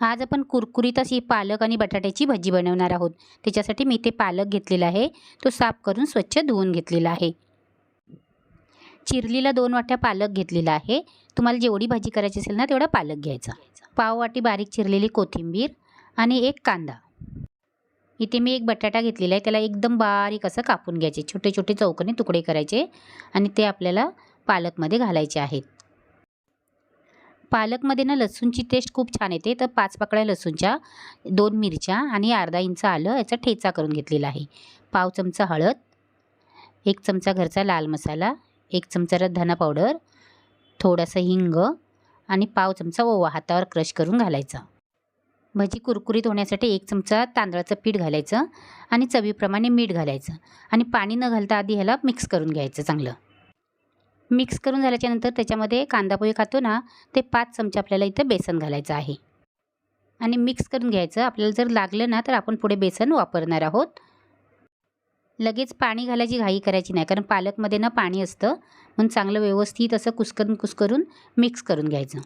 आज आपण कुरकुरीत अशी पालक आणि बटाट्याची भजी बनवणार आहोत. त्याच्यासाठी मी ते पालक घेतलेला आहे. तो साफ करून स्वच्छ धुवून घेतलेला आहे. चिरलीला दोन वाट्या पालक घेतलेला आहे. तुम्हाला जेवढी भाजी करायची असेल ना तेवढा पालक घ्यायचा. पाव वाटी बारीक चिरलेली कोथिंबीर आणि एक कांदा. इथे मी एक बटाटा घेतलेला आहे. त्याला एकदम बारीक असं कापून घ्यायचे. छोटे छोटे चौकने तुकडे करायचे आणि ते आपल्याला पालकमध्ये घालायचे आहेत. पालकमध्ये ना लसूणची टेस्ट खूप छान येते. तर पाच पाकळ्या लसूणच्या दोन मिरच्या आणि अर्धा इंच आलं याचा ठेचा करून घेतलेला आहे. पाव चमचा हळद एक चमचा घरचा लाल मसाला एक चमचा धना पावडर थोडासा हिंग आणि पाव चमचा ओवा हातावर क्रश करून घालायचा. भजी कुरकुरीत होण्यासाठी एक चमचा तांदळाचं पीठ घालायचं आणि चवीप्रमाणे मीठ घालायचं आणि पाणी न घालता आधी ह्याला मिक्स करून घ्यायचं चांगलं. मिक्स करून झाल्याच्यानंतर त्याच्यामध्ये कांदा पोहे खातो ना ते पाच चमचे आपल्याला इथं बेसन घालायचं आहे. आणि मिक्स करून घ्यायचं. आपल्याला जर लागलं ना तर आपण पुढे बेसन वापरणार आहोत. लगेच पाणी घालायची घाई करायची नाही कारण पालकमध्ये ना पाणी असतं. म्हणून चांगलं व्यवस्थित असं कुस्करून कुस्करून मिक्स करून घ्यायचं.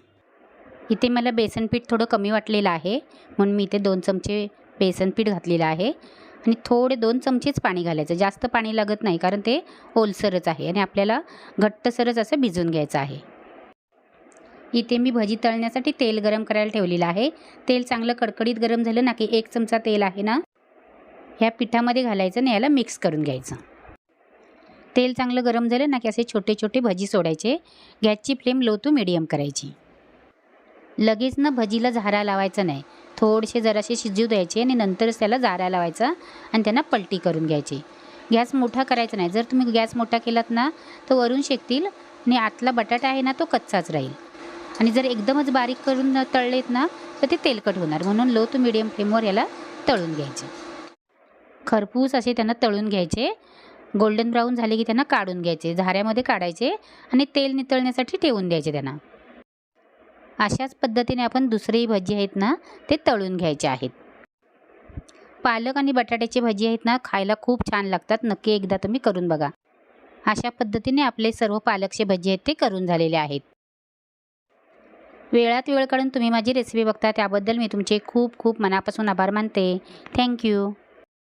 इथे मला बेसन पीठ थोडं कमी वाटलेलं आहे. म्हणून मी इथे दोन चमचे बेसन पीठ घातलेलं आहे. आणि थोडे दोन चमचेच पाणी घालायचं. जास्त पाणी लागत नाही कारण ते ओलसरच आहे आणि आपल्याला घट्टसरच असं भिजून घ्यायचं आहे. इथे मी भजी तळण्यासाठी तेल गरम करायला ठेवलेलं आहे. तेल चांगलं कडकडीत गरम झालं ना की एक चमचा तेल आहे ना ह्या पिठामध्ये घालायचं आणि याला मिक्स करून घ्यायचं. तेल चांगलं गरम झालं ना की असे छोटे छोटे भजी सोडायचे. गॅसची फ्लेम लो टू मिडियम करायची. लगेच ना भजीला झारा लावायचा नाही. थोडेसे जरासे शिजू द्यायचे आणि नंतरच त्याला जाऱ्या लावायचा आणि त्यांना पलटी करून घ्यायची. गॅस मोठा करायचा नाही. जर तुम्ही गॅस मोठा केलात ना तर वरून शेकतील आणि आतला बटाटा आहे ना तो कच्चाच राहील. आणि जर एकदमच बारीक करून तळलेत ना तर ते तेलकट होणार. म्हणून लो टू मिडियम फ्लेमवर याला तळून घ्यायचे. खरपूस असे त्यांना तळून घ्यायचे. गोल्डन ब्राऊन झाले की त्यांना काढून घ्यायचे. झाऱ्यामध्ये काढायचे आणि तेल नितळण्यासाठी ठेवून द्यायचे त्यांना. अशाच पद्धतीने आपण दुसरेही भजी आहेत ना ते तळून घ्यायचे आहेत. पालक आणि बटाट्याची भजी आहेत ना खायला खूप छान लागतात. नक्की एकदा तुम्ही करून बघा. अशा पद्धतीने आपले सर्व पालकचे भजी आहेत ते करून झालेले आहेत. वेळात वेळ काढून तुम्ही माझी रेसिपी बघता त्याबद्दल मी तुमचे खूप खूप मनापासून आभार मानते. थँक्यू